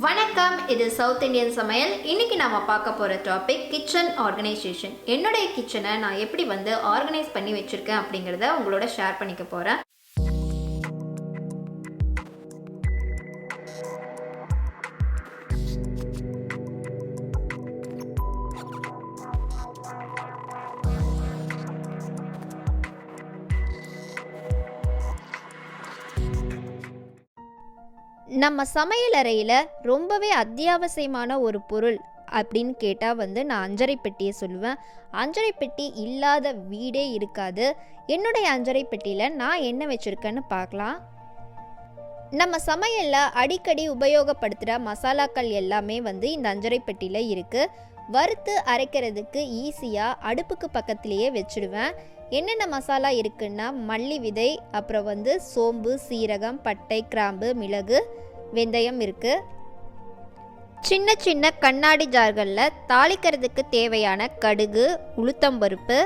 வணக்கம் இது south Indian சமையல். இன்னைக்கு நாம பார்க்க போகிற டாபிக் கிச்சன் ஆர்கனைசேஷன் என்னுடைய கிச்சனை நான் எப்படி வந்து ஆர்கனைஸ் பண்ணி வச்சுருக்கேன் அப்படிங்கிறத உங்களோட ஷேர் பண்ணிக்க போகிறேன் நம்ம சமையலறையில் ரொம்பவே அத்தியாவசியமான ஒரு பொருள் அப்படின்னு கேட்டால் வந்து நான் அஞ்சரை பெட்டியை சொல்லுவேன். அஞ்சரை பெட்டி இல்லாத வீடே இருக்காது. என்னுடைய அஞ்சரை பெட்டியில் நான் என்ன வச்சுருக்கேன்னு பார்க்கலாம். நம்ம சமையலில் அடிக்கடி உபயோகப்படுத்துகிற மசாலாக்கள் எல்லாமே வந்து இந்த அஞ்சரை பெட்டியில் இருக்குது வறுத்து அரைக்கிறதுக்கு ஈஸியாக அடுப்புக்கு பக்கத்துலேயே வச்சுடுவேன். என்னென்ன மசாலா இருக்குன்னா மல்லி விதை அப்புறம் வந்து சோம்பு சீரகம் பட்டை கிராம்பு மிளகு வெந்தயம் இருக்குது சின்ன சின்ன கண்ணாடி ஜார்களில் தாளிக்கிறதுக்கு தேவையான கடுகு உளுத்தம்பருப்பு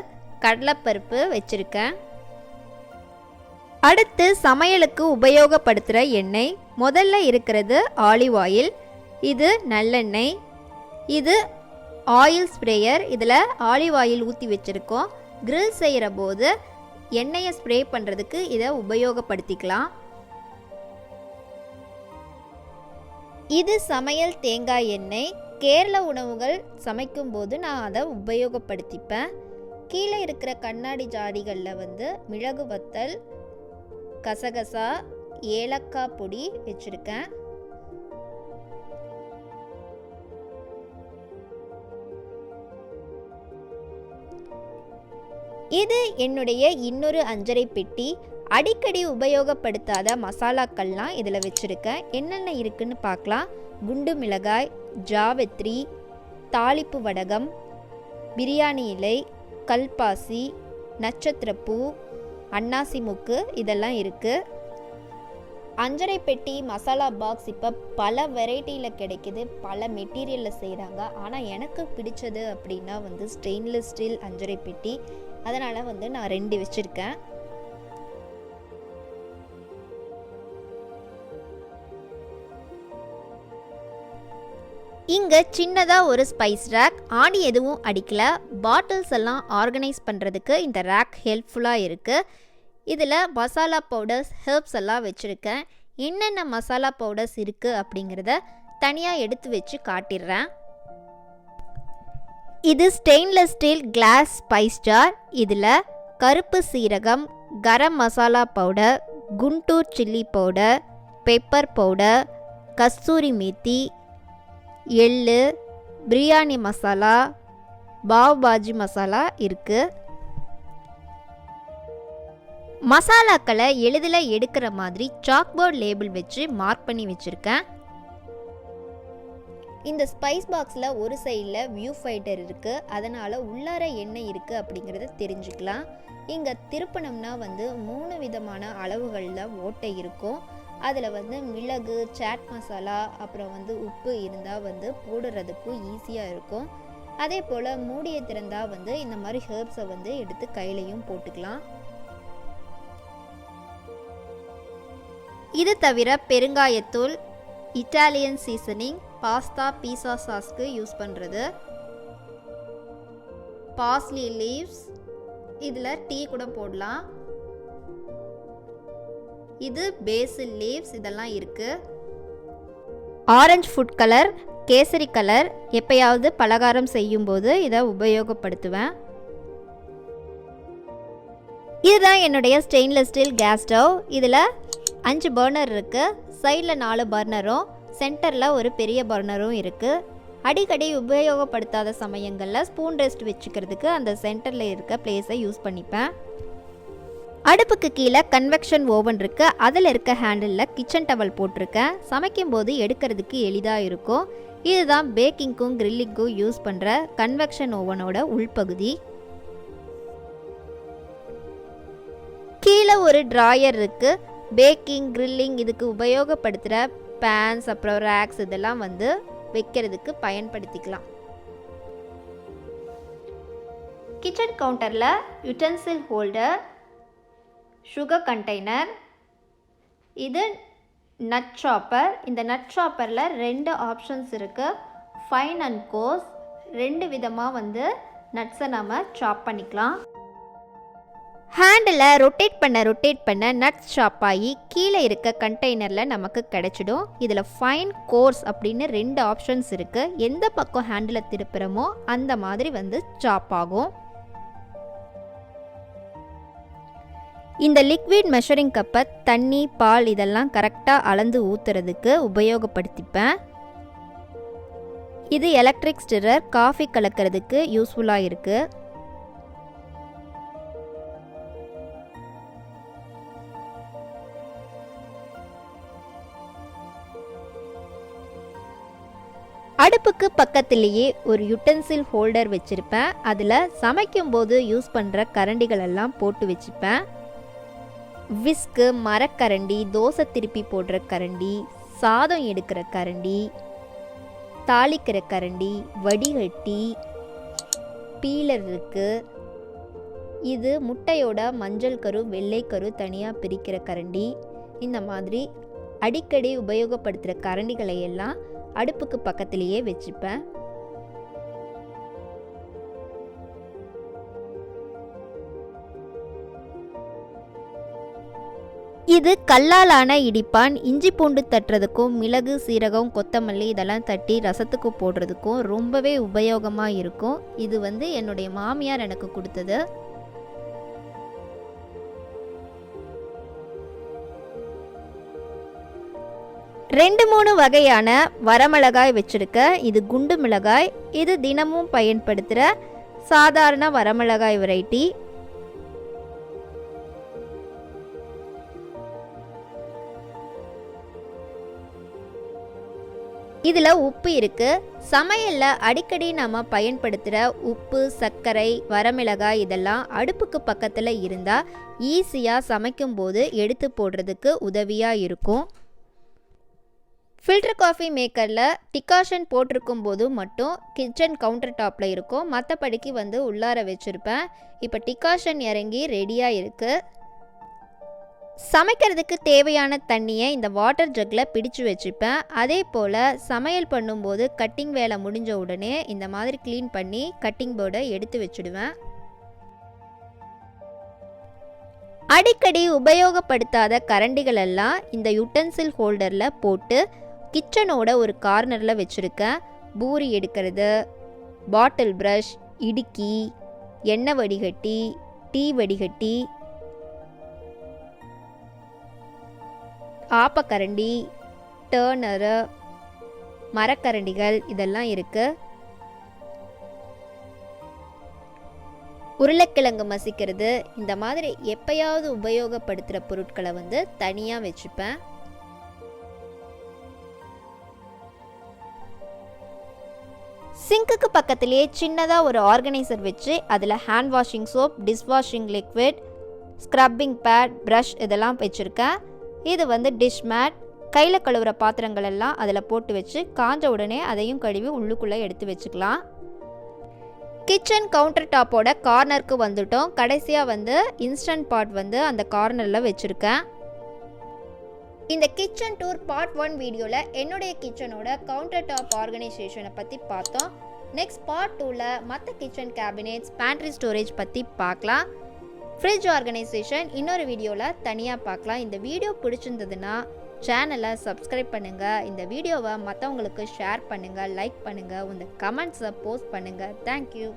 கடலைப்பருப்பு வச்சுருக்கேன். அடுத்து சமையலுக்கு உபயோகப்படுத்துகிற எண்ணெய். முதல்ல இருக்கிறது ஆலிவ் ஆயில். இது நல்லெண்ணெய். இது ஆயில் ஸ்ப்ரேயர். இதில் ஆலிவ் ஆயில் ஊற்றி வச்சுருக்கோம். கிரில் செய்கிற போது எண்ணெயை ஸ்ப்ரே பண்ணுறதுக்கு இதை உபயோகப்படுத்திக்கலாம். இது சமையல் தேங்காய் எண்ணெய். கேரள உணவுகள் சமைக்கும்போது நான் அதை உபயோகப்படுத்திப்பேன். கீழே இருக்கிற கண்ணாடி ஜாடிகளில் வந்து மிளகு வத்தல் கசகசா ஏலக்காய் பொடி வச்சுருக்கேன். இது என்னுடைய இன்னொரு அஞ்சரை பெட்டி. அடிக்கடி உபயோகப்படுத்தாத மசாலாக்கள்லாம் இதில் வச்சுருக்கேன். என்னென்ன இருக்குன்னு பார்க்கலாம். குண்டு மிளகாய் ஜாவத்ரி தாளிப்பு வடகம் பிரியாணி இலை கல்பாசி நட்சத்திரப்பூ அன்னாசி மூக்கு இதெல்லாம் இருக்குது அஞ்சரை பெட்டி மசாலா பாக்ஸ் இப்போ பல வெரைட்டியில் கிடைக்குது. பல மெட்டீரியலில் செய்கிறாங்க ஆனால் எனக்கு பிடிச்சது அப்படின்னா வந்து ஸ்டெயின்லெஸ் ஸ்டீல் அஞ்சரை பெட்டி. அதனால் வந்து நான் ரெண்டு வச்சுருக்கேன். இங்கே சின்னதாக ஒரு ஸ்பைஸ் ரேக் ஆணி எதுவும் அடிக்கல. பாட்டில்ஸ் எல்லாம் ஆர்கனைஸ் பண்ணுறதுக்கு இந்த ரேக் ஹெல்ப்ஃபுல்லாக இருக்குது இதில் மசாலா பவுடர்ஸ் ஹெர்ப்ஸ் எல்லாம் வச்சுருக்கேன். என்னென்ன மசாலா பவுடர்ஸ் இருக்குது அப்படிங்கிறத தனியாக எடுத்து வச்சு காட்டிடுறேன். இது stainless steel glass spice jar இதில் கருப்பு சீரகம் garam masala powder Guntur chilli powder pepper powder kasuri methi எள்ளு பிரியாணி மசாலா பாவ் பாஜி மசாலா இருக்குது மசாலாக்களை எளிதில் எடுக்கிற மாதிரி சாக்போர்ட் லேபிள் வச்சு மார்க் பண்ணி வச்சுருக்கேன். இந்த ஸ்பைஸ் பாக்ஸில் ஒரு சைடில் வியூ ஃபைட்டர் இருக்குது அதனால் உள்ளார என்ன இருக்குது அப்படிங்கிறத தெரிஞ்சுக்கலாம். இங்கே திருப்பணம்னா வந்து மூணு விதமான அளவுகளில் ஓட்டை இருக்கும். அதில் வந்து மிளகு சாட் மசாலா அப்புறம் வந்து உப்பு இருந்தால் வந்து போடுறதுக்கும் ஈஸியாக இருக்கும். அதே போல் மூடியை திறந்தால் வந்து இந்த மாதிரி ஹேர்ப்ஸை வந்து எடுத்து கையிலையும் போட்டுக்கலாம். இது தவிர பெருங்காயத்தூள் இட்டாலியன் சீசனிங் பாஸ்தா பீஸா சாஸ்க்கு யூஸ் பண்ணுறது பாஸ்லி லீவ்ஸ் இதில் டீ கூட போடலாம். இது பேசில் லீவ்ஸ் இதெல்லாம் இருக்குது orange food colour kesari colour எப்பயாவது பலகாரம் செய்யும்போது இதை உபயோகப்படுத்துவேன். இதுதான் என்னுடைய ஸ்டெயின்லெஸ் ஸ்டீல் கேஸ் ஸ்டவ் இதில் அஞ்சு பர்னர் இருக்குது சைடில் நாலு பர்னரும் சென்டரில் ஒரு பெரிய பர்னரும் இருக்குது அடிக்கடி உபயோகப்படுத்தாத சமயங்களில் ஸ்பூன் ரெஸ்ட் வச்சுக்கிறதுக்கு அந்த சென்டரில் இருக்க பிளேஸை யூஸ் பண்ணிப்பேன். அடுப்புக்கு கீழே கன்வெக்ஷன் ஓவன் இருக்குது அதில் இருக்க ஹேண்டிலில் கிச்சன் டவல் போட்டிருக்கேன். சமைக்கும்போது எடுக்கிறதுக்கு எளிதாக இருக்கும். இதுதான் பேக்கிங்க்கும் கிரில்லிங்க்கும் யூஸ் பண்ணுற கன்வெக்ஷன் ஓவனோட உள்பகுதி. கீழே ஒரு ட்ராயர் இருக்குது பேக்கிங் கிரில்லிங் இதுக்கு உபயோகப்படுத்துகிற பேன்ஸ் அப்புறம் ரேக்ஸ் இதெல்லாம் வந்து வைக்கிறதுக்கு பயன்படுத்திக்கலாம். கிச்சன் கவுண்டரில் யுட்டன்சில் ஹோல்டர் சுகர் கண்டெய்னர் இது நட் சாப்பர் இந்த நட் சாப்பரில் ரெண்டு ஆப்ஷன்ஸ் இருக்குது ஃபைன் அண்ட் கோஸ் ரெண்டு விதமாக வந்து நட்ஸை நம்ம சாப் பண்ணிக்கலாம். ஹேண்டில் ரொட்டேட் பண்ண ரொட்டேட் பண்ண நட்ஸ் ஷாப் ஆகி கீழே இருக்க கண்டெய்னரில் நமக்கு கிடைச்சிடும். இதில் ஃபைன் கோர்ஸ் அப்படின்னு ரெண்டு ஆப்ஷன்ஸ் இருக்குது எந்த பக்கம் ஹேண்டில் திருப்புறமோ அந்த மாதிரி வந்து சாப் ஆகும். இந்த லிக்விட் மெஷரிங் கப்பை தண்ணி பால் இதெல்லாம் கரெக்டாக அளந்து ஊற்றுறதுக்கு உபயோகப்படுத்திப்பேன். இது எலக்ட்ரிக் ஸ்டிரர் காஃபி கலக்கிறதுக்கு யூஸ்ஃபுல்லாக இருக்குது அடுப்புக்கு பக்கத்திலேயே ஒரு யுட்டன்சில் ஹோல்டர் வச்சுருப்பேன். அதில் சமைக்கும்போது யூஸ் பண்ணுற கரண்டிகள் எல்லாம் போட்டு வச்சுப்பேன். விஸ்கு மரக்கரண்டி தோசை திருப்பி போடுற கரண்டி சாதம் எடுக்கிற கரண்டி தாளிக்கிற கரண்டி வடிகட்டி பீலர் இருக்குது இது முட்டையோட மஞ்சள் கரு வெள்ளை கரு தனியாக பிரிக்கிற கரண்டி. இந்த மாதிரி அடிக்கடி உபயோகப்படுத்துகிற கரண்டிகளை எல்லாம் அடுப்புக்கு பக்கத்திலேயே வச்சுப்பேன். இது கல்லாலான இடிப்பான். இஞ்சி பூண்டு தட்டுறதுக்கும் மிளகு சீரகம் கொத்தமல்லி இதெல்லாம் தட்டி ரசத்துக்கு போடுறதுக்கும் ரொம்பவே உபயோகமாக இருக்கும். இது வந்து என்னுடைய மாமியார் எனக்கு கொடுத்தது. ரெண்டு மூணு வகையான வரமிளகாய் வச்சுருக்க. இது குண்டு மிளகாய். இது தினமும் பயன்படுத்துகிற சாதாரண வரமிளகாய் வெரைட்டி. இதில் உப்பு இருக்குது சமையலில் அடிக்கடி நம்ம பயன்படுத்துகிற உப்பு சர்க்கரை வரமிளகாய் இதெல்லாம் அடுப்புக்கு பக்கத்தில் இருந்தால் ஈஸியாக சமைக்கும்போது எடுத்து போடுறதுக்கு உதவியாக இருக்கும். ஃபில்டர் காஃபி மேக்கரில் டிகாஷன் போட்டிருக்கும் போது மட்டும் கிச்சன் கவுண்டர் டாப்பில் இருக்கும். மற்றபடிக்கு வந்து உள்ளார வச்சுருப்பேன். இப்போ டிகாஷன் இறங்கி ரெடியாக இருக்குது சமைக்கிறதுக்கு தேவையான தண்ணியை இந்த வாட்டர் ஜக்கில் பிடிச்சு வச்சுப்பேன். அதே போல் சமையல் பண்ணும்போது கட்டிங் வேலை முடிஞ்ச உடனே இந்த மாதிரி க்ளீன் பண்ணி கட்டிங் போர்டை எடுத்து வச்சுடுவேன். அடிக்கடி உபயோகப்படுத்தாத கரண்டிகள் எல்லாம் இந்த யுட்டன்சில் ஹோல்டரில் போட்டு கிச்சனோட ஒரு கார்னரில் வச்சுருக்கேன். பூரி எடுக்கிறது பாட்டில் ப்ரஷ் இடுக்கி எண்ணெய் வடிகட்டி டீ வடிகட்டி ஆப்பக்கரண்டி டேர்னரு மரக்கரண்டிகள் இதெல்லாம் இருக்குது உருளைக்கிழங்கு மசிக்கிறது இந்த மாதிரி எப்பயாவது உபயோகப்படுத்துகிற பொருட்களை வந்து தனியாக வச்சுப்பேன். சிங்க்குக்கு பக்கத்துலேயே சின்னதாக ஒரு ஆர்கனைசர் வச்சு அதில் hand washing soap dish washing liquid scrubbing pad brush இதெல்லாம் வச்சுருக்கேன். இது வந்து டிஷ் மேட் கையில் கழுவுற பாத்திரங்கள் எல்லாம் அதில் போட்டு வச்சு காஞ்ச உடனே அதையும் கழுவி உள்ளுக்குள்ளே எடுத்து வச்சுக்கலாம். கிச்சன் கவுண்டர் டாப்போட கார்னருக்கு வந்துட்டோம். கடைசியாக வந்து இன்ஸ்டன்ட் பாட் வந்து அந்த கார்னரில் வச்சுருக்கேன். இந்த கிச்சன் டூர் பார்ட் ஒன் வீடியோவில் என்னுடைய கிச்சனோட கவுண்டர் டாப் ஆர்கனைசேஷனை பற்றி பார்த்தோம். நெக்ஸ்ட் பார்ட் டூவில் மற்ற கிச்சன் கேபினெட்ஸ் பேண்ட்ரி ஸ்டோரேஜ் பற்றி பார்க்கலாம். ஃப்ரிட்ஜ் ஆர்கனைசேஷன் இன்னொரு வீடியோவில் தனியாக பார்க்கலாம். இந்த வீடியோ பிடிச்சிருந்ததுன்னா சேனலை சப்ஸ்கிரைப் பண்ணுங்கள் இந்த வீடியோவை மற்றவங்களுக்கு ஷேர் பண்ணுங்கள் லைக் பண்ணுங்கள் உங்கள் கமெண்ட்ஸை போஸ்ட் பண்ணுங்கள் தேங்க்யூ